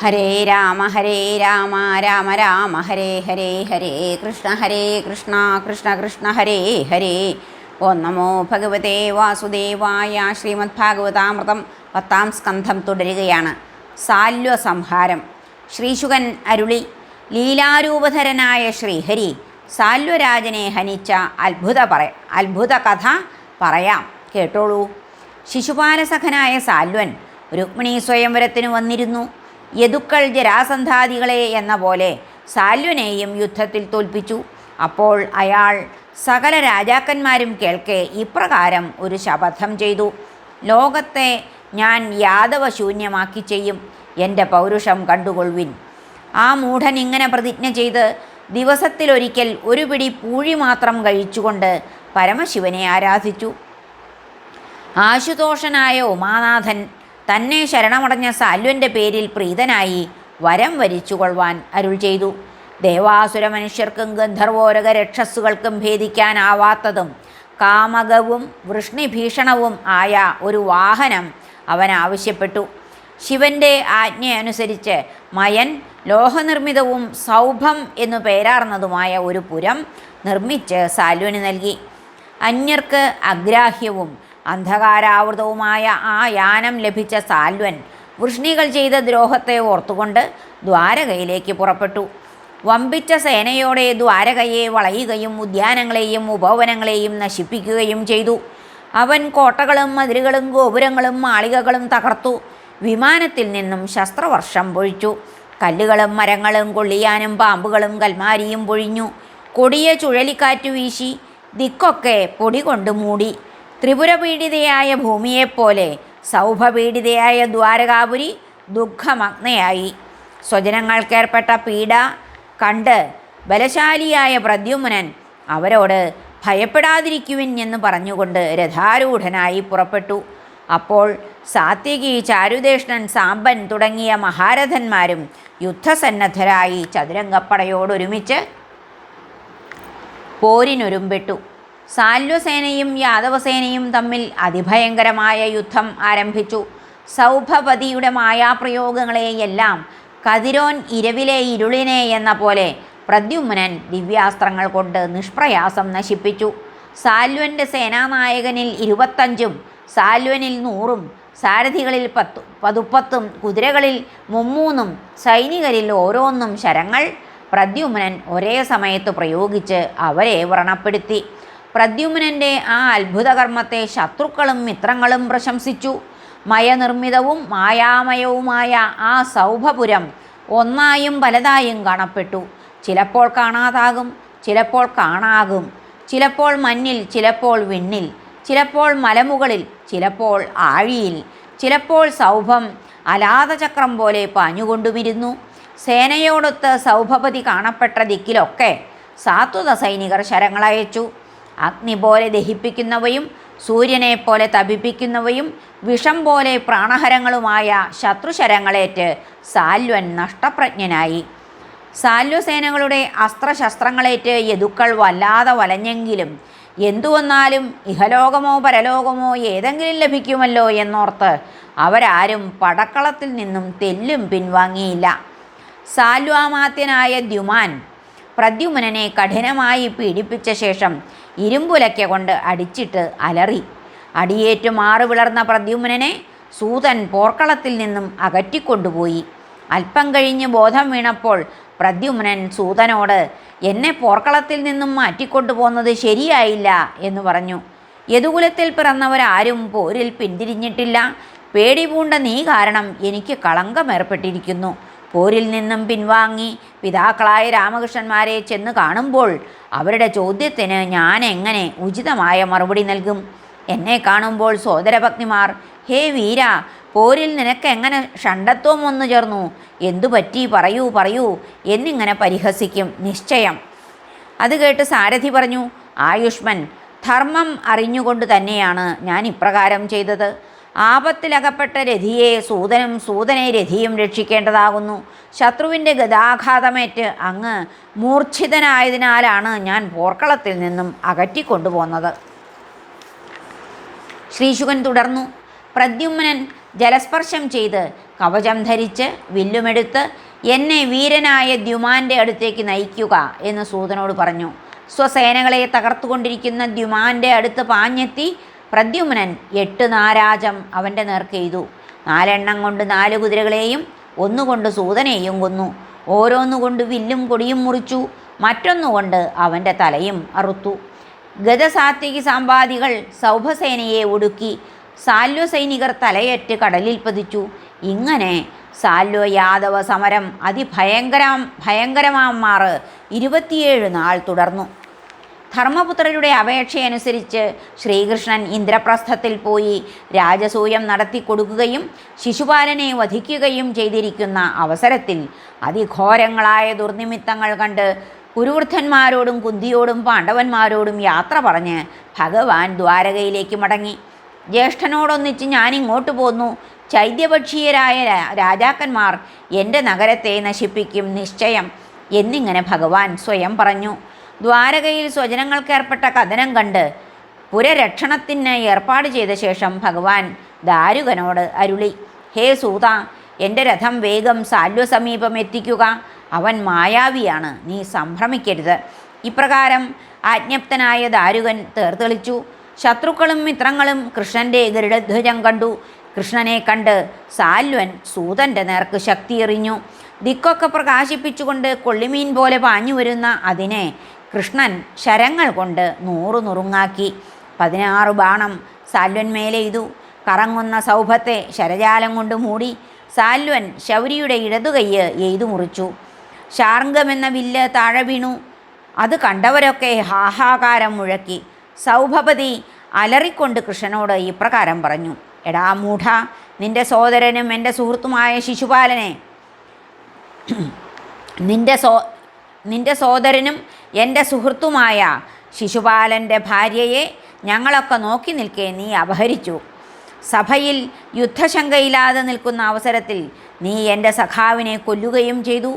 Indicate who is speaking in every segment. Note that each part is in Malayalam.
Speaker 1: ഹരേ രാമ ഹരേ രാമ രാമ രാമ ഹരേ ഹരേ ഹരേ കൃഷ്ണ ഹരേ കൃഷ്ണ കൃഷ്ണ കൃഷ്ണ ഹരേ ഹരേ. ഓം നമോ ഭഗവതേ വാസുദേവായ ശ്രീമദ് ഭാഗവതാമൃതം പത്താം സ്കന്ധം തുടരുകയാണ്. സാല്വ സംഹാരം ശ്രീശുകൻ അരുളി ലീലാരൂപധരനായ ശ്രീഹരി സാല്വരാജനെ ഹനിച്ച അത്ഭുത പറ അത്ഭുത കഥ പറയാം. കേട്ടോളൂ. ശിശുപാലസഖനായ സാൽവൻ രുക്മിണി സ്വയംവരത്തിന് വന്നിരുന്നു. യദുക്കൾ ജരാസന്ധാദികളെ എന്ന പോലെ സാല്യുനെയും യുദ്ധത്തിൽ തോൽപ്പിച്ചു. അപ്പോൾ അയാൾ സകല രാജാക്കന്മാരും കേൾക്കെ ഇപ്രകാരം ഒരു ശപഥം ചെയ്തു. ലോകത്തെ ഞാൻ യാദവശൂന്യമാക്കി ചെയ്യും എന്റെ പൗരുഷം കണ്ടുകൊള്ളുവിൻ. ആ മൂഢൻ ഇങ്ങനെ പ്രതിജ്ഞ ചെയ്ത് ദിവസത്തിലൊരിക്കൽ ഒരു പിടി പൂഴി മാത്രം കഴിച്ചുകൊണ്ട് പരമശിവനെ ആരാധിച്ചു. ആശുതോഷനായ ഉമാനാഥൻ തന്നെ ശരണമടഞ്ഞ സാല്വന്റെ പേരിൽ പ്രീതനായി വരം വരിച്ചുകൊള്ളുവാൻ അരുൾ ചെയ്തു. ദേവാസുര മനുഷ്യർക്കും ഗന്ധർവോരക രക്ഷസ്സുകൾക്കും ഭേദിക്കാനാവാത്തതും കാമകവും വൃഷ്ണിഭീഷണവും ആയ ഒരു വാഹനം അവൻ ആവശ്യപ്പെട്ടു. ശിവന്റെ ആജ്ഞയനുസരിച്ച് മയൻ ലോഹനിർമ്മിതവും സൗഭം എന്നു പേരാർന്നതുമായ ഒരു പുരം നിർമ്മിച്ച് സാൽവന് നൽകി. അന്യർക്ക് അഗ്രാഹ്യവും അന്ധകാരാവൃതവുമായ ആ യാനം ലഭിച്ച സാൽവൻ വൃഷ്ണികൾ ചെയ്ത ദ്രോഹത്തെ ഓർത്തുകൊണ്ട് ദ്വാരകയിലേക്ക് പുറപ്പെട്ടു. വമ്പിച്ച സേനയോടെ ദ്വാരകയെ വളയുകയും ഉദ്യാനങ്ങളെയും ഉപവനങ്ങളെയും നശിപ്പിക്കുകയും ചെയ്തു. അവൻ കോട്ടകളും മതിലുകളും ഗോപുരങ്ങളും മാളികകളും തകർത്തു. വിമാനത്തിൽ നിന്നും ശസ്ത്രവർഷം പൊഴിച്ചു. കല്ലുകളും മരങ്ങളും കൊള്ളിയാനും പാമ്പുകളും കൽമാരിയും പൊഴിഞ്ഞു. കൊടിയ ചുഴലിക്കാറ്റ് വീശി. ദിക്കൊക്കെ പൊടി കൊണ്ട് മൂടി. ത്രിപുരപീഡിതയായ ഭൂമിയെപ്പോലെ സൗഭപീഡിതയായ ദ്വാരകാപുരി ദുഃഖമഗ്നയായി. സ്വജനങ്ങൾക്കേർപ്പെട്ട പീഡ കണ്ട് ബലശാലിയായ പ്രദ്യുമ്നൻ അവരോട് ഭയപ്പെടാതിരിക്കുവിൻ എന്ന് പറഞ്ഞുകൊണ്ട് രഥാരൂഢനായി പുറപ്പെട്ടു. അപ്പോൾ സാത്യകി ചാരുദേഷ്ണൻ സാമ്പൻ തുടങ്ങിയ മഹാരഥന്മാരും യുദ്ധസന്നദ്ധരായി ചതുരംഗപ്പടയോടൊരുമിച്ച് പോരിനൊരുമ്പെട്ടു. സാല്വസേനയും യാദവസേനയും തമ്മിൽ അതിഭയങ്കരമായ യുദ്ധം ആരംഭിച്ചു. സൗഭപതിയുടെ മായാപ്രയോഗങ്ങളെയെല്ലാം കതിരോൻ ഇരവിലെ ഇരുളിനെ എന്ന പോലെ പ്രദ്യുമ്നൻ ദിവ്യാസ്ത്രങ്ങൾ കൊണ്ട് നിഷ്പ്രയാസം നശിപ്പിച്ചു. സാൽവന്റെ സേനാനായകനിൽ ഇരുപത്തഞ്ചും സാൽവനിൽ നൂറും സാരഥികളിൽ പത്തു പതുപ്പത്തും കുതിരകളിൽ മുമ്മൂന്നും സൈനികരിൽ ഓരോന്നും ശരങ്ങൾ പ്രദ്യുമ്നൻ ഒരേ സമയത്ത് പ്രയോഗിച്ച് അവരെ വ്രണപ്പെടുത്തി. പ്രദ്യുമ്നന്റെ ആ അത്ഭുതകർമ്മത്തെ ശത്രുക്കളും മിത്രങ്ങളും പ്രശംസിച്ചു. മയനിർമ്മിതവും മായാമയവുമായ ആ സൗഭപുരം ഒന്നായും പലതായും കാണപ്പെട്ടു. ചിലപ്പോൾ കാണാതാകും ചിലപ്പോൾ കാണാകും. ചിലപ്പോൾ മഞ്ഞിൽ ചിലപ്പോൾ വിണ്ണിൽ. ചിലപ്പോൾ മലമുകളിൽ ചിലപ്പോൾ ആഴിയിൽ. ചിലപ്പോൾ സൗഭം അലാതചക്രം പോലെ പാഞ്ഞുകൊണ്ടുമിരുന്നു. സേനയോടൊത്ത് സൗഭപതി കാണപ്പെട്ട ദിക്കിലൊക്കെ സാത്വത സൈനികർ ശരങ്ങളയച്ചു. അഗ്നി പോലെ ദഹിപ്പിക്കുന്നവയും സൂര്യനെ പോലെ തപിപ്പിക്കുന്നവയും വിഷം പോലെ പ്രാണഹരങ്ങളുമായ ശത്രുശരങ്ങളേറ്റ് സാൽവൻ നഷ്ടപ്രജ്ഞനായി. സാല്വസേനകളുടെ അസ്ത്രശസ്ത്രങ്ങളേറ്റ് യദുക്കൾ വല്ലാതെ വലഞ്ഞെങ്കിലും എന്തുവന്നാലും ഇഹലോകമോ പരലോകമോ ഏതെങ്കിലും ലഭിക്കുമല്ലോ എന്നോർത്ത് അവരാരും പടക്കളത്തിൽ നിന്നും തെല്ലും പിൻവാങ്ങിയില്ല. സാൽവാമാത്യനായ ദ്യുമാൻ പ്രദ്യുമനെ കഠിനമായി പീഡിപ്പിച്ച ശേഷം ഇരുമ്പുലയ്ക്ക കൊണ്ട് അടിച്ചിട്ട് അലറി. അടിയേറ്റ് മാറു വിളർന്ന പ്രദ്യുമ്നനെ സൂതൻ പോർക്കളത്തിൽ നിന്നും അകറ്റിക്കൊണ്ടുപോയി. അല്പം കഴിഞ്ഞ് ബോധം വീണപ്പോൾ പ്രദ്യുമ്നൻ സൂതനോട് എന്നെ പോർക്കളത്തിൽ നിന്നും മാറ്റിക്കൊണ്ടുപോകുന്നത് ശരിയായില്ല എന്ന് പറഞ്ഞു. യദുകുലത്തിൽ പിറന്നവരാരും പോരിൽ പിന്തിരിഞ്ഞിട്ടില്ല. പേടി പൂണ്ട നീ കാരണം എനിക്ക് കളങ്കമേർപ്പെട്ടിരിക്കുന്നു. പോരിൽ നിന്നും പിൻവാങ്ങി പിതാക്കളായ രാമകൃഷ്ണന്മാരെ ചെന്ന് കാണുമ്പോൾ അവരുടെ ചോദ്യത്തിന് ഞാൻ എങ്ങനെ ഉചിതമായ മറുപടി നൽകും? എന്നെ കാണുമ്പോൾ സോദരഭക്തിമാർ ഹേ വീര പോരിൽ നിനക്ക് എങ്ങനെ ഷണ്ടത്വം വന്നു ചേർന്നു? എന്തു പറ്റി? പറയൂ പറയൂ. എന്നിങ്ങനെ പരിഹസിക്കും നിശ്ചയം. അത് കേട്ട് സാരഥി പറഞ്ഞു ആയുഷ്മൻ ധർമ്മം അറിഞ്ഞുകൊണ്ട് തന്നെയാണ് ഞാൻ ഇപ്രകാരം ചെയ്തത്. ആപത്തിലകപ്പെട്ട രഥിയെ സൂതനും സൂതനെ രഥിയും രക്ഷിക്കേണ്ടതാകുന്നു. ശത്രുവിന്റെ ഗതാഘാതമേറ്റ് അങ്ങ് മൂർച്ഛിതനായതിനാലാണ് ഞാൻ പോർക്കളത്തിൽ നിന്നും അകറ്റിക്കൊണ്ടുപോന്നത് ശ്രീശുകൻ തുടർന്നു പ്രദ്യുമ്നൻ ജലസ്പർശം ചെയ്ത് കവചം ധരിച്ച് വില്ലുമെടുത്ത് എന്നെ വീരനായ ദ്യുമാന്റെ അടുത്തേക്ക് നയിക്കുക എന്ന് സൂതനോട് പറഞ്ഞു. സ്വസേനകളെ തകർത്തുകൊണ്ടിരിക്കുന്ന ദ്യുമാന്റെ അടുത്ത് പാഞ്ഞെത്തി പ്രദ്യുമ്നൻ എട്ട് നാരാജം അവന്റെ നേർക്കെയ്തു നാലെണ്ണം കൊണ്ട് നാല് കുതിരകളെയും ഒന്നുകൊണ്ട് സൂതനെയും കൊന്നു. ഓരോന്നുകൊണ്ട് വില്ലും കൊടിയും മുറിച്ചു. മറ്റൊന്നുകൊണ്ട് അവന്റെ തലയും അറുത്തു. ഗതസാത്വിക സാമ്പാദികൾ സൗഭസേനയെ ഒടുക്കി. സാല്വ സൈനികർ തലയറ്റ് കടലിൽ പതിച്ചു. ഇങ്ങനെ സാല്വ യാദവ സമരം അതിഭയങ്കര ഭയങ്കരമാർ ഇരുപത്തിയേഴ് നാൾ തുടർന്നു. ധർമ്മപുത്രരുടെ അപേക്ഷയനുസരിച്ച് ശ്രീകൃഷ്ണൻ ഇന്ദ്രപ്രസ്ഥത്തിൽ പോയി രാജസൂയം നടത്തി കൊടുക്കുകയും ശിശുപാലനെ വധിക്കുകയും ചെയ്തിരിക്കുന്ന അവസരത്തിൽ അതിഘോരങ്ങളായ ദുർനിമിത്തങ്ങൾ കണ്ട് കുരുവൃദ്ധന്മാരോടും കുന്തിയോടും പാണ്ഡവന്മാരോടും യാത്ര പറഞ്ഞ് ഭഗവാൻ ദ്വാരകയിലേക്ക് മടങ്ങി. ജ്യേഷ്ഠനോടൊന്നിച്ച് ഞാനിങ്ങോട്ട് പോന്നു. ചൈത്യപക്ഷീയരായ രാജാക്കന്മാർ എന്റെ നഗരത്തെ നശിപ്പിക്കും നിശ്ചയം എന്നിങ്ങനെ ഭഗവാൻ സ്വയം പറഞ്ഞു. ദ്വാരകയിൽ സ്വജനങ്ങൾക്ക് ഏർപ്പെട്ട കഥനം കണ്ട് പുരരക്ഷണത്തിന് ഏർപ്പാട് ചെയ്ത ശേഷം ഭഗവാൻ ദാരുകനോട് അരുളി ഹേ സൂത എന്റെ രഥം വേഗം സാല്വ സമീപം എത്തിക്കുക. അവൻ മായാവിയാണ് നീ സംഭ്രമിക്കരുത്. ഇപ്രകാരം ആജ്ഞപ്തനായ ദാരുകൻ തേർത്തെളിച്ചു ശത്രുക്കളും മിത്രങ്ങളും കൃഷ്ണന്റെ ഗരുഡധ്വജം കണ്ടു. കൃഷ്ണനെ കണ്ട് സാൽവൻ സൂതന്റെ നേർക്ക് ശക്തി എറിഞ്ഞു ദിക്കൊക്കെ പ്രകാശിപ്പിച്ചുകൊണ്ട് കൊള്ളിമീൻ പോലെ പാഞ്ഞു വരുന്ന അതിനെ കൃഷ്ണൻ ശരങ്ങൾ കൊണ്ട് നൂറു നുറുങ്ങാക്കി. പതിനാറ് ബാണം സാൽവൻ ഇതു. കറങ്ങുന്ന സൗഭത്തെ ശരജാലം കൊണ്ട് മൂടി സാൽവൻ ശൗരിയുടെ ഇടതുകൈയ്യ് എയ്തു മുറിച്ചു. ശാർംഗമെന്ന വില്ല് താഴെ വീണു. അത് കണ്ടവരൊക്കെ ഹാഹാകാരം മുഴക്കി. സൗഭപതി അലറിക്കൊണ്ട് കൃഷ്ണനോട് ഇപ്രകാരം പറഞ്ഞു എടാ മൂഢ നിന്റെ സോദരനും എന്റെ സുഹൃത്തുമായ ശിശുപാലനെ. നിന്റെ സോ നിന്റെ സോദരനും എന്റെ സുഹൃത്തുമായ ശിശുപാലന്റെ ഭാര്യയെ ഞങ്ങളൊക്കെ നോക്കി നിൽക്കേ നീ അപഹരിച്ചു. സഭയിൽ യുദ്ധശങ്കയില്ലാതെ നിൽക്കുന്ന അവസരത്തിൽ നീ എന്റെ സഖാവിനെ കൊല്ലുകയും ചെയ്തു.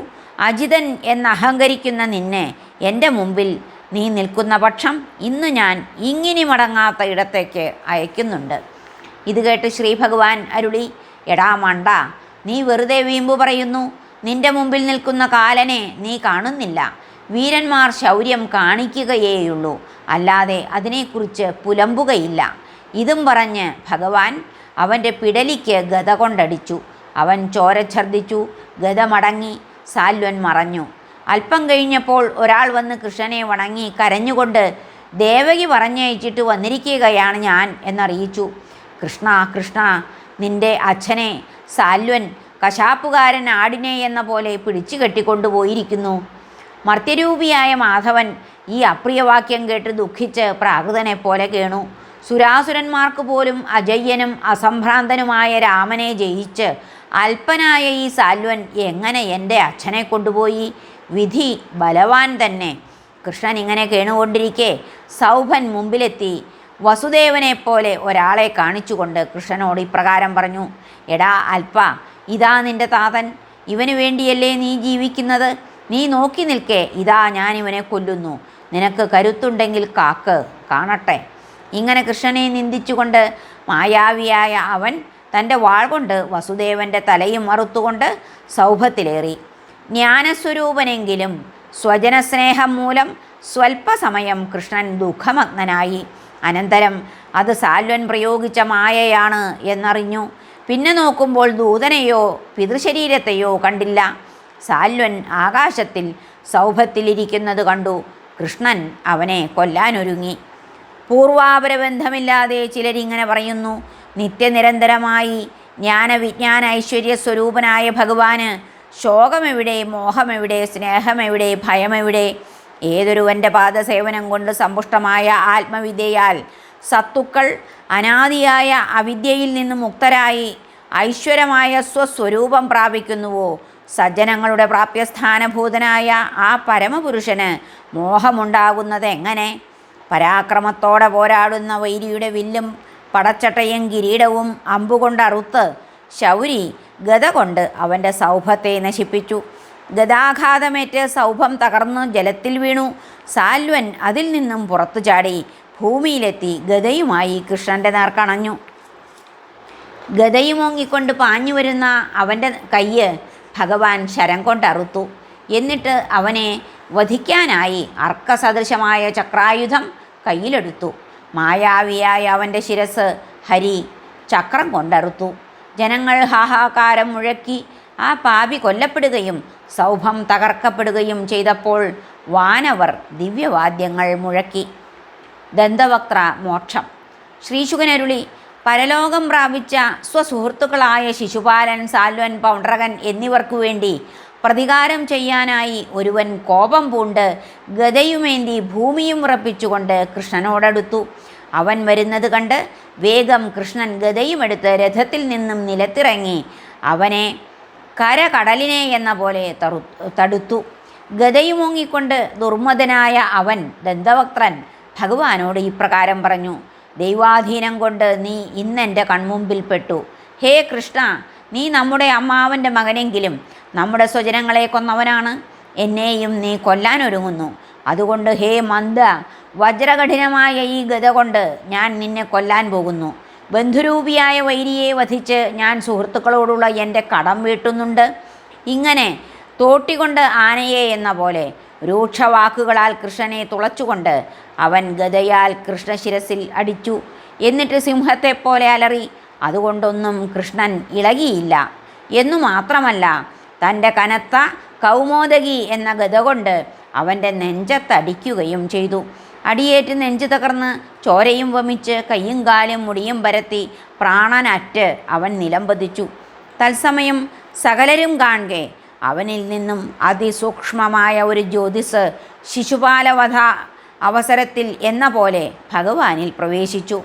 Speaker 1: അജിതൻ എന്ന് അഹങ്കരിക്കുന്ന നിന്നെ എന്റെ മുമ്പിൽ നീ നിൽക്കുന്ന പക്ഷം ഇന്ന് ഞാൻ ഇങ്ങിനി മടങ്ങാത്ത ഇടത്തേക്ക് അയക്കുന്നുണ്ട്. ഇത് കേട്ട് ശ്രീ ഭഗവാൻ അരുളി എടാ മണ്ട നീ വെറുതെ വീമ്പു പറയുന്നു. നിന്റെ മുമ്പിൽ നിൽക്കുന്ന കാലനെ നീ കാണുന്നില്ല. വീരന്മാർ ശൗര്യം കാണിക്കുകയേയുള്ളൂ. അല്ലാതെ അതിനെക്കുറിച്ച് പുലമ്പുകയില്ല. ഇതും പറഞ്ഞ് ഭഗവാൻ അവന്റെ പിടലിക്ക് ഗത കൊണ്ടടിച്ചു. അവൻ ചോര ഛർദിച്ചു മടങ്ങി സാൽവൻ മറഞ്ഞു. അല്പം കഴിഞ്ഞപ്പോൾ ഒരാൾ വന്ന് കൃഷ്ണനെ വണങ്ങി കരഞ്ഞുകൊണ്ട് ദേവകി പറഞ്ഞയച്ചിട്ട് വന്നിരിക്കുകയാണ് ഞാൻ എന്നറിയിച്ചു. കൃഷ്ണ കൃഷ്ണ നിന്റെ അച്ഛനെ സാൽവൻ കശാപ്പുകാരൻ ആടിനെ എന്ന പോലെ പിടിച്ചു കെട്ടിക്കൊണ്ടുപോയിരിക്കുന്നു. മർത്യരൂപിയായ മാധവൻ ഈ അപ്രിയവാക്യം കേട്ട് ദുഃഖിച്ച് പ്രാകൃതനെ പോലെ കേണു. സുരാസുരന്മാർക്ക് പോലും അജയ്യനും അസംഭ്രാന്തനുമായ രാമനെ ജയിച്ച് അല്പനായ ഈ സാൽവൻ എങ്ങനെ എന്റെ അച്ഛനെ കൊണ്ടുപോയി? വിധി ബലവാൻ തന്നെ. കൃഷ്ണൻ ഇങ്ങനെ കേണുകൊണ്ടിരിക്കെ സൗഭൻ മുമ്പിലെത്തി. വസുദേവനെ പോലെ ഒരാളെ കാണിച്ചുകൊണ്ട് കൃഷ്ണനോട് ഇപ്രകാരം പറഞ്ഞു എടാ അൽപ്പ ഇതാ നിന്റെ താതൻ. ഇവന് വേണ്ടിയല്ലേ നീ ജീവിക്കുന്നത്? നീ നോക്കി നിൽക്കേ. ഇതാ ഞാൻ ഇവനെ കൊല്ലുന്നു. നിനക്ക് കരുത്തുണ്ടെങ്കിൽ കാക്ക്. കാണട്ടെ. ഇങ്ങനെ കൃഷ്ണനെ നിന്ദിച്ചുകൊണ്ട് മായാവിയായ അവൻ തന്റെ വാൾ കൊണ്ട് വസുദേവന്റെ തലയും മറുത്തുകൊണ്ട് സൗഭത്തിലേറി. ജ്ഞാനസ്വരൂപനെങ്കിലും സ്വജനസ്നേഹം മൂലം സ്വൽപ്പസമയം കൃഷ്ണൻ ദുഃഖമഗ്നനായി. അനന്തരം അത് സാൽവൻ പ്രയോഗിച്ച മായയാണ് എന്നറിഞ്ഞു. പിന്നെ നോക്കുമ്പോൾ ദൂതനെയോ പിതൃശരീരത്തെയോ കണ്ടില്ല. സാൽവൻ ആകാശത്തിൽ സൗഭത്തിലിരിക്കുന്നത് കണ്ടു. കൃഷ്ണൻ അവനെ കൊല്ലാനൊരുങ്ങി. പൂർവാപരബന്ധമില്ലാതെ ചിലരിങ്ങനെ പറയുന്നു നിത്യനിരന്തരമായി ജ്ഞാനവിജ്ഞാന ഐശ്വര്യ സ്വരൂപനായ ഭഗവാന് ശോകമെവിടെ മോഹമെവിടെ സ്നേഹമെവിടെ ഭയമെവിടെ? ഏതൊരുവന്റെ പാദസേവനം കൊണ്ട് സമ്പുഷ്ടമായ ആത്മവിദ്യയാൽ സത്തുക്കൾ അനാദിയായ അവിദ്യയിൽ നിന്ന് മുക്തരായി ഐശ്വരമായ സ്വസ്വരൂപം പ്രാപിക്കുന്നുവോ? സജ്ജനങ്ങളുടെ പ്രാപ്യസ്ഥാനഭൂതനായ ആ പരമപുരുഷന് മോഹമുണ്ടാകുന്നത് എങ്ങനെ പരാക്രമത്തോടെ പോരാടുന്ന വൈരിയുടെ വില്ലും പടച്ചട്ടയും കിരീടവും അമ്പുകൊണ്ടറുത്ത് ശൗരി ഗത കൊണ്ട് അവന്റെ സൗഭത്തെ നശിപ്പിച്ചു. ഗതാഘാതമേറ്റ് സൗഭം തകർന്ന് ജലത്തിൽ വീണു. സാൽവൻ അതിൽ നിന്നും പുറത്തു ചാടി ഭൂമിയിലെത്തി ഗതയുമായി കൃഷ്ണന്റെ നേർക്കണഞ്ഞു ഗതയുമോങ്ങിക്കൊണ്ട് പാഞ്ഞു വരുന്ന അവന്റെ കയ്യ് ഭഗവാൻ ശരം കൊണ്ടറുത്തു. എന്നിട്ട് അവനെ വധിക്കാനായി അർക്കസദൃശമായ ചക്രായുധം കയ്യിലെടുത്തു. മായാവിയായ അവന്റെ ശിരസ് ഹരി ചക്രം കൊണ്ടറുത്തു. ജനങ്ങൾ ഹാഹാകാരം മുഴക്കി ആ പാപി കൊല്ലപ്പെടുകയും സൗഭം തകർക്കപ്പെടുകയും ചെയ്തപ്പോൾ വാനവർ ദിവ്യവാദ്യങ്ങൾ മുഴക്കി. ദന്തവക്ത്ര മോക്ഷം. ശ്രീശുകനരുളി പരലോകം പ്രാപിച്ച സ്വസുഹൃത്തുക്കളായ ശിശുപാലൻ സാൽവൻ പൗണ്ടറകൻ എന്നിവർക്കു വേണ്ടി പ്രതികാരം ചെയ്യാനായി ഒരുവൻ കോപം പൂണ്ട് ഗതയുമേന്തി ഭൂമിയും ഉറപ്പിച്ചുകൊണ്ട് കൃഷ്ണനോടടുത്തു. അവൻ വരുന്നത് കണ്ട് വേഗം കൃഷ്ണൻ ഗതയുമെടുത്ത് രഥത്തിൽ നിന്നും നിലത്തിറങ്ങി അവനെ കരകടലിനെ എന്ന പോലെ തറു തടുത്തു. ഗതയുമോങ്ങിക്കൊണ്ട് ദുർമതനായ അവൻ ദന്തവക്ത്രൻ ഭഗവാനോട് ഇപ്രകാരം പറഞ്ഞു ദൈവാധീനം കൊണ്ട് നീ ഇന്നെന്റെ കൺമുമ്പിൽ പെട്ടു ഹേ കൃഷ്ണ നീ നമ്മുടെ അമ്മാവന്റെ മകനെങ്കിലും നമ്മുടെ സ്വജനങ്ങളെ കൊന്നവനാണ്. എന്നെയും നീ കൊല്ലാനൊരുങ്ങുന്നു അതുകൊണ്ട് ഹേ മന്ദ വജ്രകഠിനമായ ഈ ഗത കൊണ്ട് ഞാൻ നിന്നെ കൊല്ലാൻ പോകുന്നു. ബന്ധുരൂപിയായ വൈരിയെ വധിച്ച് ഞാൻ സുഹൃത്തുക്കളോടുള്ള എന്റെ കടം വീട്ടുന്നുണ്ട്. ഇങ്ങനെ തോട്ടികൊണ്ട് ആനയെ എന്ന പോലെ രൂക്ഷവാക്കുകളാൽ കൃഷ്ണനെ തുളച്ചുകൊണ്ട് അവൻ ഗതയാൽ കൃഷ്ണശിരസിൽ അടിച്ചു. എന്നിട്ട് സിംഹത്തെപ്പോലെ അലറി അതുകൊണ്ടൊന്നും കൃഷ്ണൻ ഇളകിയില്ല. എന്നു മാത്രമല്ല തന്റെ കനത്ത കൗമോദകി എന്ന ഗത കൊണ്ട് അവന്റെ നെഞ്ചത്തടിക്കുകയും ചെയ്തു. അടിയേറ്റ് നെഞ്ചു തകർന്ന് ചോരയും വമിച്ച് കയ്യും കാലും മുടിയും പരത്തി പ്രാണനറ്റ് അവൻ നിലംപതിച്ചു. തത്സമയം സകലരും കാണെ അവനിൽ നിന്നും അതിസൂക്ഷ്മമായ ഒരു ജ്യോതിസ് ശിശുപാലവധ അവസരത്തിൽ എന്ന പോലെ ഭഗവാനിൽ പ്രവേശിച്ചു.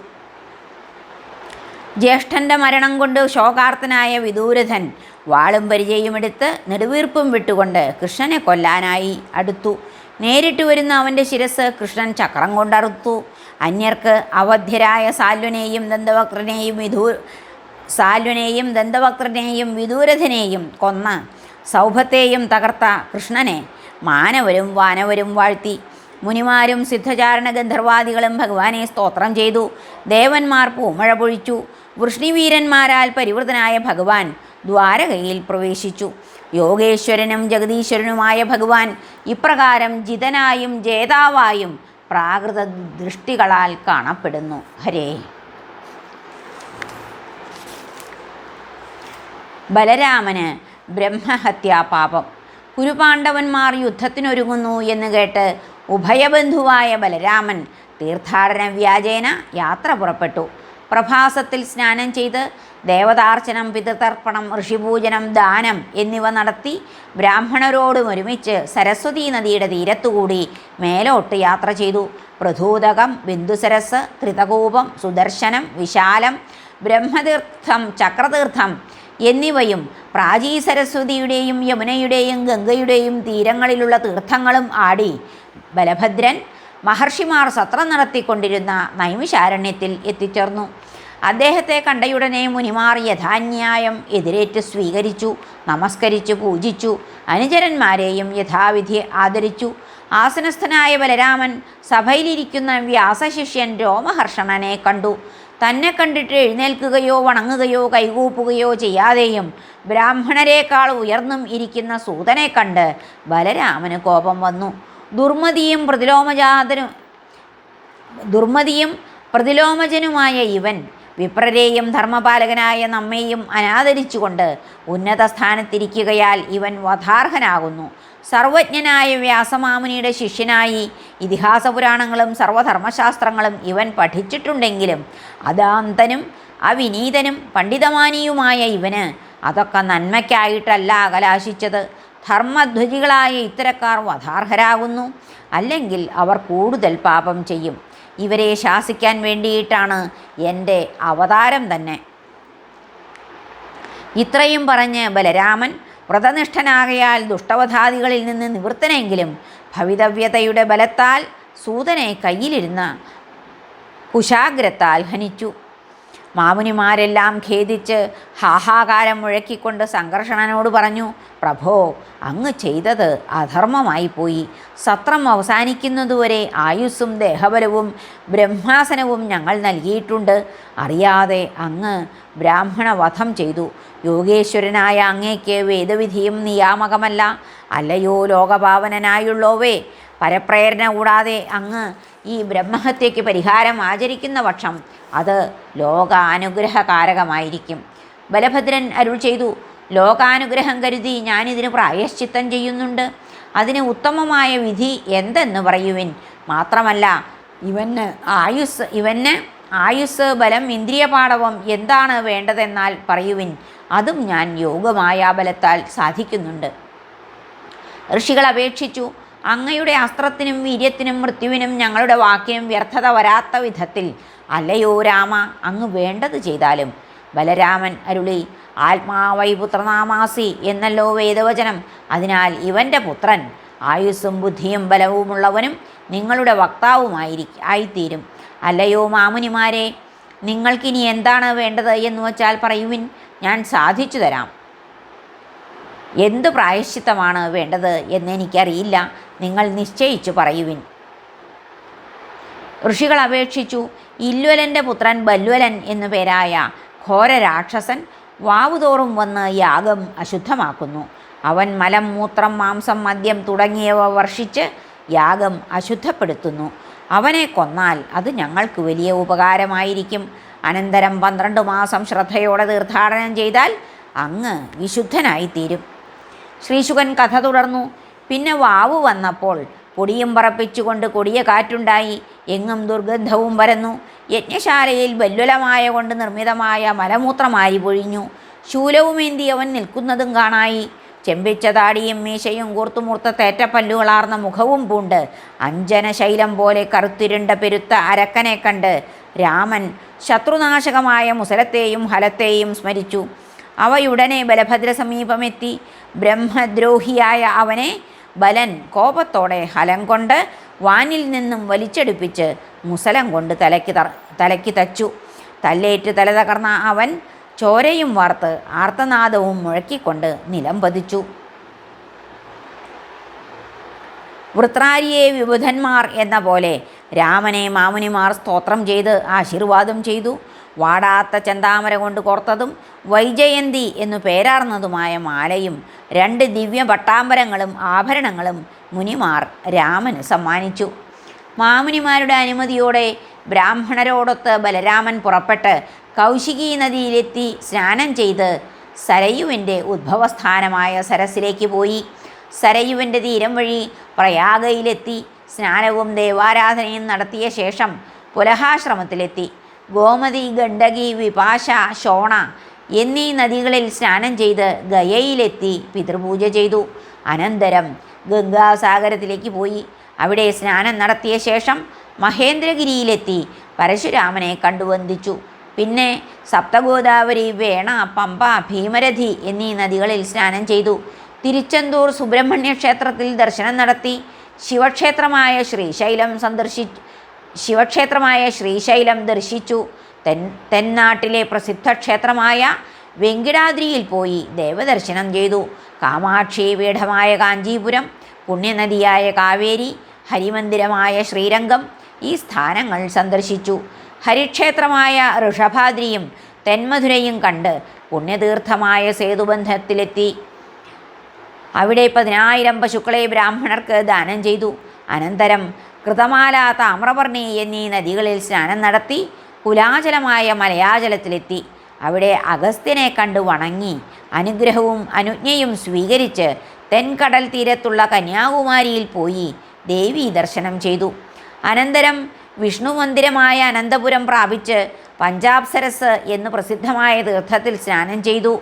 Speaker 1: ജ്യേഷ്ഠന്റെ മരണം കൊണ്ട് ശോകാർത്തനായ വിദൂരഥൻ വാളും പരിചയമെടുത്ത് നെടുവീർപ്പും വിട്ടുകൊണ്ട് കൃഷ്ണനെ കൊല്ലാനായി അടുത്തു. നേരിട്ട് വരുന്ന അവന്റെ ശിരസ് കൃഷ്ണൻ ചക്രം കൊണ്ടറുത്തു. അന്യർക്ക് അവധ്യരായ സാല്വനെയും ദന്തവക്രനെയും വിദൂ സാല്വനെയും ദന്തവക്രനെയും വിദൂരഥനെയും കൊന്ന സൗഭത്തെയും തകർത്ത കൃഷ്ണനെ മാനവരും വാനവരും വാഴ്ത്തി. മുനിമാരും സിദ്ധചാരണ ഗന്ധർവാദികളും ഭഗവാനെ സ്തോത്രം ചെയ്തു. ദേവന്മാർ പൂമഴ പൊഴിച്ചു. വൃഷ്ണിവീരന്മാരാൽ പരിവൃതനായ ഭഗവാൻ ദ്വാരകയിൽ പ്രവേശിച്ചു. യോഗേശ്വരനും ജഗദീശ്വരനുമായ ഭഗവാൻ ഇപ്രകാരം ജിതനായും ജേതാവായും പ്രാകൃത ദൃഷ്ടികളാൽ കാണപ്പെടുന്നു. ഹരേ. ബലരാമന് ബ്രഹ്മഹത്യാപാപം കുരുപാണ്ഡവന്മാർ യുദ്ധത്തിനൊരുങ്ങുന്നു എന്ന് കേട്ട് ഉഭയബന്ധുവായ ബലരാമൻ തീർത്ഥാടന വ്യാജേന യാത്ര പുറപ്പെട്ടു. പ്രഭാസത്തിൽ സ്നാനം ചെയ്ത് ദേവതാർച്ചനം പിതൃതർപ്പണം ഋഷിപൂജനം ദാനം എന്നിവ നടത്തി ബ്രാഹ്മണരോടും ഒരുമിച്ച് സരസ്വതീ നദിയുടെ തീരത്തുകൂടി മേലോട്ട് യാത്ര ചെയ്തു. പ്രധൂതകം ബിന്ദുസരസ് ത്രിതകൂപം സുദർശനം വിശാലം ബ്രഹ്മതീർത്ഥം ചക്രതീർത്ഥം എന്നിവയും പ്രാചീ സരസ്വതിയുടെയും യമുനയുടെയും ഗംഗയുടെയും തീരങ്ങളിലുള്ള തീർത്ഥങ്ങളും ആടി ബലഭദ്രൻ മഹർഷിമാർ സത്രം നടത്തിക്കൊണ്ടിരുന്ന നൈമിശാരണ്യത്തിൽ എത്തിച്ചേർന്നു. അദ്ദേഹത്തെ കണ്ടയുടനെ മുനിമാർ യഥാന്യായം എതിരേറ്റ് സ്വീകരിച്ചു നമസ്കരിച്ചു പൂജിച്ചു. അനുചരന്മാരെയും യഥാവിധി ആദരിച്ചു. ആസനസ്ഥനായ ബലരാമൻ സഭയിലിരിക്കുന്ന വ്യാസശിഷ്യൻ രോമഹർഷണനെ കണ്ടു. തന്നെ കണ്ടിട്ട് എഴുന്നേൽക്കുകയോ വണങ്ങുകയോ കൈകൂപ്പുകയോ ചെയ്യാതെയും ബ്രാഹ്മണരെക്കാൾ ഉയർന്നും ഇരിക്കുന്ന സൂതനെ കണ്ട് ബലരാമന് കോപം വന്നു. ദുർമതിയും പ്രതിലോമജാതനും ദുർമതിയും പ്രതിലോമജനുമായ ഇവൻ വിപ്രരെയും ധർമ്മപാലകനായ നമ്മെയും അനാദരിച്ചുകൊണ്ട് ഉന്നത സ്ഥാനത്തിരിക്കുകയാൽ ഇവൻ വധാർഹനാകുന്നു. സർവജ്ഞനായ വ്യാസമാമുനിയുടെ ശിഷ്യനായി ഇതിഹാസ പുരാണങ്ങളും സർവധർമ്മശാസ്ത്രങ്ങളും ഇവൻ പഠിച്ചിട്ടുണ്ടെങ്കിലും അദാന്തനും അവിനീതനും പണ്ഡിതമാനിയുമായ ഇവന് അതൊക്കെ നന്മയ്ക്കായിട്ടല്ല കലാശിച്ചത് ധർമ്മധ്വജികളായ ഇത്തരക്കാർ വധാർഹരാകുന്നു. അല്ലെങ്കിൽ അവർ കൂടുതൽ പാപം ചെയ്യും. ഇവരെ ശാസിക്കാൻ വേണ്ടിയിട്ടാണ് എന്റെ അവതാരം തന്നെ. ഇത്രയും പറഞ്ഞ് ബലരാമൻ വ്രതനിഷ്ഠനാകയാൽ ദുഷ്ടവധാദികളിൽ നിന്ന് നിവൃത്തനെങ്കിലും ഭവിതവ്യതയുടെ ബലത്താൽ സൂതനെ കയ്യിലിരുന്ന കുശാഗ്രത്താൽ ഹനിച്ചു. മാമുനിമാരെല്ലാം ഖേദിച്ച് ഹാഹാകാരം മുഴക്കിക്കൊണ്ട് സംഘർഷണനോട് പറഞ്ഞു പ്രഭോ അങ്ങ് ചെയ്തത് അധർമ്മമായി പോയി. സത്രം അവസാനിക്കുന്നതുവരെ ആയുസ്സും ദേഹബലവും ബ്രഹ്മാസനവും ഞങ്ങൾ നൽകിയിട്ടുണ്ട്. അറിയാതെ അങ്ങ് ബ്രാഹ്മണവധം ചെയ്തു. യോഗേശ്വരനായ അങ്ങേക്ക് വേദവിധിയും നിയാമകമല്ല. അല്ലയോ ലോകപാവനനായുള്ളോവേ പരപ്രേരണ കൂടാതെ അങ്ങ് ഈ ബ്രഹ്മഹത്യയ്ക്ക് പരിഹാരം ആചരിക്കുന്ന പക്ഷം അത് ലോകാനുഗ്രഹകാരകമായിരിക്കും. ബലഭദ്രൻ അരുൾ ചെയ്തു ലോകാനുഗ്രഹം കരുതി ഞാനിതിന് പ്രായശ്ചിത്തം ചെയ്യുന്നുണ്ട്. അതിന് ഉത്തമമായ വിധി എന്തെന്ന് പറയുവിൻ? മാത്രമല്ല ഇവന് ആയുസ് ഇവന് ആയുസ് ബലം ഇന്ദ്രിയപാടവം എന്താണ് വേണ്ടതെന്നാൽ പറയുവിൻ. അതും ഞാൻ യോഗമായ ബലത്താൽ സാധിക്കുന്നുണ്ട്. ഋഷികൾ അപേക്ഷിച്ചു അങ്ങയുടെ അസ്ത്രത്തിനും വീര്യത്തിനും മൃത്യുവിനും ഞങ്ങളുടെ വാക്കിനും വ്യർത്ഥത വരാത്ത വിധത്തിൽ. അല്ലയോ രാമ അങ്ങ് വേണ്ടത് ചെയ്താലും. ബലരാമൻ അരുളി ആത്മാവൈ പുത്രനാമാസി എന്നല്ലോ വേദവചനം. അതിനാൽ ഇവന്റെ പുത്രൻ ആയുസ്സും ബുദ്ധിയും ബലവുമുള്ളവനും നിങ്ങളുടെ വക്താവുമായിരി ആയിത്തീരും. അല്ലയോ മാമുനിമാരെ നിങ്ങൾക്കിനി എന്താണ് വേണ്ടത് എന്ന് വച്ചാൽ പറയുവിൻ. ഞാൻ സാധിച്ചു തരാം. എന്ത് പ്രായശ്ചിത്തമാണ് വേണ്ടത് എന്നെനിക്കറിയില്ല. നിങ്ങൾ നിശ്ചയിച്ചു പറയുവിൻ. ഋഷികൾ അപേക്ഷിച്ചു ഇല്വലന്റെ പുത്രൻ ബല്വലൻ എന്നു പേരായ ഘോര രാക്ഷസൻ വാവുതോറും വന്ന് യാഗം അശുദ്ധമാക്കുന്നു. അവൻ മലം മൂത്രം മാംസം മദ്യം തുടങ്ങിയവ വർഷിച്ച് യാഗം അശുദ്ധപ്പെടുത്തുന്നു. അവനെ കൊന്നാൽ അത് ഞങ്ങൾക്ക് വലിയ ഉപകാരമായിരിക്കും. അനന്തരം പന്ത്രണ്ട് മാസം ശ്രദ്ധയോടെ തീർത്ഥാടനം ചെയ്താൽ അങ്ങ് വിശുദ്ധനായിത്തീരും. ശ്രീശുകൻ കഥ തുടർന്നു. പിന്നെ വാവ് വന്നപ്പോൾ പൊടിയും പറപ്പിച്ചുകൊണ്ട് കൊടിയ കാറ്റുണ്ടായി. എങ്ങും ദുർഗന്ധവും പരന്നു. യജ്ഞശാലയിൽ ബല്വലമായ കൊണ്ട് നിർമ്മിതമായ മലമൂത്രമായി പൊഴിഞ്ഞു. ശൂലവുമേന്തി അവൻ നിൽക്കുന്നതും കാണായി. ചെമ്പിച്ച താടിയും മീശയും കൂർത്തുമൂർത്ത തേറ്റപ്പല്ലുകളാർന്ന മുഖവും പൂണ്ട്. അഞ്ജന ശൈലം പോലെ കറുത്തിരുണ്ട പെരുത്ത അരക്കനെ കണ്ട് രാമൻ ശത്രുനാശകമായ മുസലത്തെയും ഹലത്തെയും സ്മരിച്ചു. അവയുടനെ ബലഭദ്ര സമീപമെത്തി ബ്രഹ്മദ്രോഹിയായ അവനെ ബലൻ കോപത്തോടെ ഹലം കൊണ്ട് വാനിൽ നിന്നും വലിച്ചെടുപ്പിച്ച് മുസലം കൊണ്ട് തലയ്ക്ക് തലയ്ക്ക് തച്ചു. തല്ലേറ്റ് തല തകർന്ന അവൻ ചോരയും വാർത്ത് ആർത്തനാദവും മുഴക്കിക്കൊണ്ട് നിലം പതിച്ചു. വൃത്രാരിയെ വിബുധന്മാർ എന്ന പോലെ രാമനെ മാമുനിമാർ സ്തോത്രം ചെയ്ത് ആശീർവാദം ചെയ്തു. വാടാത്ത ചെന്താമര കൊണ്ട് കോർത്തതും വൈജയന്തി എന്നു പേരാർന്നതുമായ മാലയും രണ്ട് ദിവ്യ പട്ടാമ്പരങ്ങളും ആഭരണങ്ങളും മുനിമാർ രാമന് സമ്മാനിച്ചു. മാമുനിമാരുടെ അനുമതിയോടെ ബ്രാഹ്മണരോടൊത്ത് ബലരാമൻ പുറപ്പെട്ട് കൗശികി നദിയിലെത്തി സ്നാനം ചെയ്ത് സരയുവിന്റെ ഉദ്ഭവസ്ഥാനമായ സരസിലേക്ക് പോയി. സരയുവിന്റെ തീരം വഴി പ്രയാഗയിലെത്തി. സ്നാനവും ദേവാരാധനയും നടത്തിയ ശേഷം പുലഹാശ്രമത്തിലെത്തി. ഗോമതി ഗണ്ഡകി വിപാശ ശോണ എന്നീ നദികളിൽ സ്നാനം ചെയ്ത് ഗയയിലെത്തി പിതൃപൂജ ചെയ്തു. അനന്തരം ഗംഗാസാഗരത്തിലേക്ക് പോയി. അവിടെ സ്നാനം നടത്തിയ ശേഷം മഹേന്ദ്രഗിരിയിലെത്തി പരശുരാമനെ കണ്ടുവന്ദിച്ചു പിന്നെ സപ്തഗോദാവരി വേണ പമ്പ ഭീമരഥി എന്നീ നദികളിൽ സ്നാനം ചെയ്തു. തിരുച്ചെന്തൂർ സുബ്രഹ്മണ്യ ക്ഷേത്രത്തിൽ ദർശനം നടത്തി. ശിവക്ഷേത്രമായ ശ്രീശൈലം സന്ദർശി ശിവക്ഷേത്രമായ ശ്രീശൈലം ദർശിച്ചു. തെൻ തെന്നാട്ടിലെ പ്രസിദ്ധ ക്ഷേത്രമായ വെങ്കിടാദ്രിയിൽ പോയി ദേവദർശനം ചെയ്തു. കാമാക്ഷി പീഠമായ കാഞ്ചീപുരം പുണ്യനദിയായ കാവേരി ഹരിമന്ദിരമായ ശ്രീരംഗം ഈ സ്ഥാനങ്ങൾ സന്ദർശിച്ചു. ഹരിക്ഷേത്രമായ ഋഷഭാദ്രിയും തെന്മധുരയും കണ്ട് പുണ്യതീർത്ഥമായ സേതുബന്ധത്തിലെത്തി. അവിടെ പതിനായിരം പശുക്കളെ ബ്രാഹ്മണർക്ക് ദാനം ചെയ്തു. അനന്തരം കൃതമാല താമ്രവർണി എന്നീ നദികളിൽ സ്നാനം നടത്തി കുലാചലമായ മലയാചലത്തിലെത്തി. അവിടെ അഗസ്ത്യനെ കണ്ടു വണങ്ങി. അനുഗ്രഹവും അനുജ്ഞയും സ്വീകരിച്ച് തെൻകടൽ തീരത്തുള്ള കന്യാകുമാരിയിൽ പോയി ദേവി ദർശനം ചെയ്തു. അനന്തരം വിഷ്ണു മന്ദിരമായ അനന്തപുരം പ്രാപിച്ച് പഞ്ചാബ് സരസ് എന്ന് പ്രസിദ്ധമായ തീർത്ഥത്തിൽ സ്നാനം ചെയ്തു.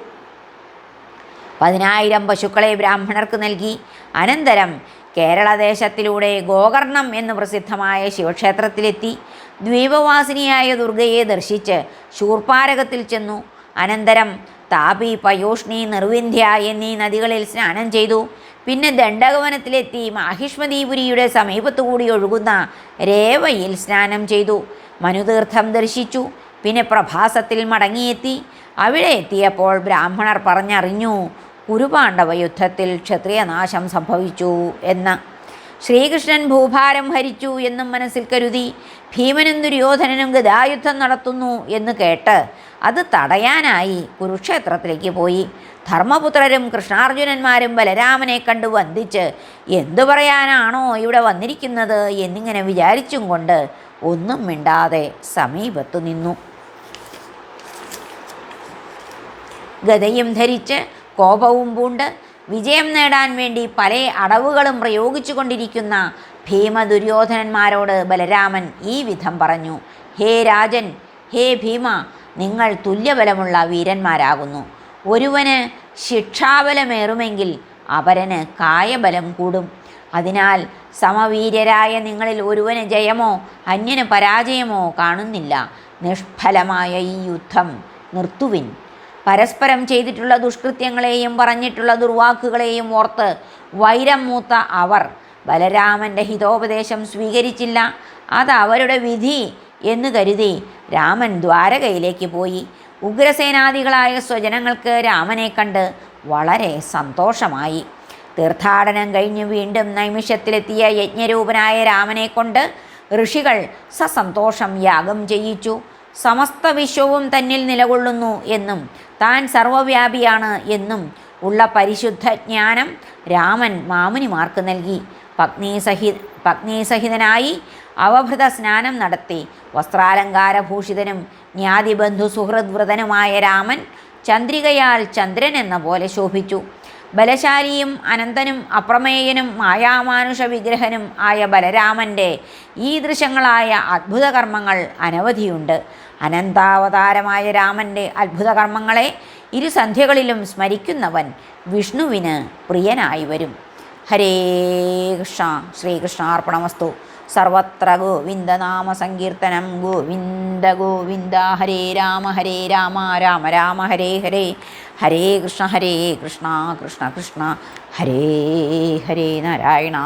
Speaker 1: പതിനായിരം പശുക്കളെ ബ്രാഹ്മണർക്ക് നൽകി. അനന്തരം കേരളദേശത്തിലൂടെ ഗോകർണം എന്ന് പ്രസിദ്ധമായ ശിവക്ഷേത്രത്തിലെത്തി ദ്വീപവാസിനിയായ ദുർഗയെ ദർശിച്ച് ശൂർപ്പാരകത്തിൽ ചെന്നു. അനന്തരം താപി പയോഷ്ണി നിർവിന്ധ്യ എന്നീ നദികളിൽ സ്നാനം ചെയ്തു. പിന്നെ ദണ്ഡകവനത്തിലെത്തി മാഹിഷ്മദീപുരിയുടെ സമീപത്തുകൂടി ഒഴുകുന്ന രേവയിൽ സ്നാനം ചെയ്തു. മനുതീർത്ഥം ദർശിച്ചു. പിന്നെ പ്രഭാസത്തിൽ മടങ്ങിയെത്തി. അവിടെ എത്തിയപ്പോൾ ബ്രാഹ്മണർ പറഞ്ഞറിഞ്ഞു കുരുപാണ്ഡവ യുദ്ധത്തിൽ ക്ഷത്രിയനാശം സംഭവിച്ചു എന്ന്. ശ്രീകൃഷ്ണൻ ഭൂഭാരം ഹരിച്ചു എന്നും മനസ്സിൽ കരുതി ഭീമനും ദുര്യോധനനും ഗതായുദ്ധം നടത്തുന്നു എന്ന് കേട്ട് അത് തടയാനായി കുരുക്ഷേത്രത്തിലേക്ക് പോയി. ധർമ്മപുത്രരും കൃഷ്ണാർജുനന്മാരും ബലരാമനെ കണ്ടു വന്ദിച്ച് എന്തു പറയാനാണോ ഇവിടെ വന്നിരിക്കുന്നത്? എന്നിങ്ങനെ വിചാരിച്ചും കൊണ്ട് ഒന്നും മിണ്ടാതെ സമീപത്തു നിന്നു. ഗതയും ധരിച്ച് കോപവും പൂണ്ട് വിജയം നേടാൻ വേണ്ടി പല അടവുകളും പ്രയോഗിച്ചു കൊണ്ടിരിക്കുന്ന ഭീമദുര്യോധനന്മാരോട് ബലരാമൻ ഈ വിധം പറഞ്ഞു. ഹേ രാജൻ ഹേ ഭീമ നിങ്ങൾ തുല്യബലമുള്ള വീരന്മാരാകുന്നു. ഒരുവന് ശിക്ഷാബലമേറുമെങ്കിൽ അപരന് കായബലം കൂടും. അതിനാൽ സമവീര്യരായ നിങ്ങളിൽ ഒരുവന് ജയമോ അന്യന് പരാജയമോ കാണുന്നില്ല. നിഷ്ഫലമായ ഈ യുദ്ധം നിർത്തുവിൻ. പരസ്പരം ചെയ്തിട്ടുള്ള ദുഷ്കൃത്യങ്ങളെയും പറഞ്ഞിട്ടുള്ള ദുർവാക്കുകളെയും ഓർത്ത് വൈരം മൂത്ത അവർ ബലരാമന്റെ ഹിതോപദേശം സ്വീകരിച്ചില്ല. അത് അവരുടെ വിധി എന്ന് കരുതി രാമൻ ദ്വാരകയിലേക്ക് പോയി. ഉഗ്രസേനാദികളായ സ്വജനങ്ങൾക്ക് രാമനെ കണ്ട് വളരെ സന്തോഷമായി. തീർത്ഥാടനം കഴിഞ്ഞ് വീണ്ടും നൈമിഷത്തിലെത്തിയ യജ്ഞരൂപനായ രാമനെ കൊണ്ട് ഋഷികൾ സസന്തോഷം യാഗം ചെയ്യിച്ചു. സമസ്ത വിശ്വവും തന്നിൽ നിലകൊള്ളുന്നു എന്നും താൻ സർവവ്യാപിയാണ് എന്നും ഉള്ള പരിശുദ്ധ ജ്ഞാനം രാമൻ മാമുനിമാർക്ക് നൽകി. പത്നീസഹി പത്നീസഹിതനായി അവഭൃത സ്നാനം നടത്തി. വസ്ത്രാലങ്കാരഭൂഷിതനും ജ്ഞാതിബന്ധു സുഹൃദ്വ്രതനുമായ രാമൻ ചന്ദ്രികയാൽ ചന്ദ്രൻ എന്ന പോലെ ശോഭിച്ചു. ബലശാലിയും അനന്തനും അപ്രമേയനും മായാമാനുഷ വിഗ്രഹനും ആയ ബലരാമന്റെ ഈ ദൃശ്യങ്ങളായ അത്ഭുതകർമ്മങ്ങൾ അനവധിയുണ്ട്. അനന്താവതാരമായ രാമന്റെ അത്ഭുതകർമ്മങ്ങളെ ഇരു സന്ധ്യകളിലും സ്മരിക്കുന്നവൻ വിഷ്ണുവിന് പ്രിയനായി വരും. ഹരേ കൃഷ്ണ. ശ്രീകൃഷ്ണാർപ്പണമസ്തു. സർവത്ര ഗോവിന്ദനാമ സങ്കീർത്തനം ഗോവിന്ദ ഗോവിന്ദ ഹരേ രാമ ഹരേ രാമ രാമ രാമ ഹരേ ഹരേ. ഹരേ കൃഷ്ണ ഹരേ കൃഷ്ണ കൃഷ്ണ കൃഷ്ണ. ഹരേ ഹരേ നാരായണ.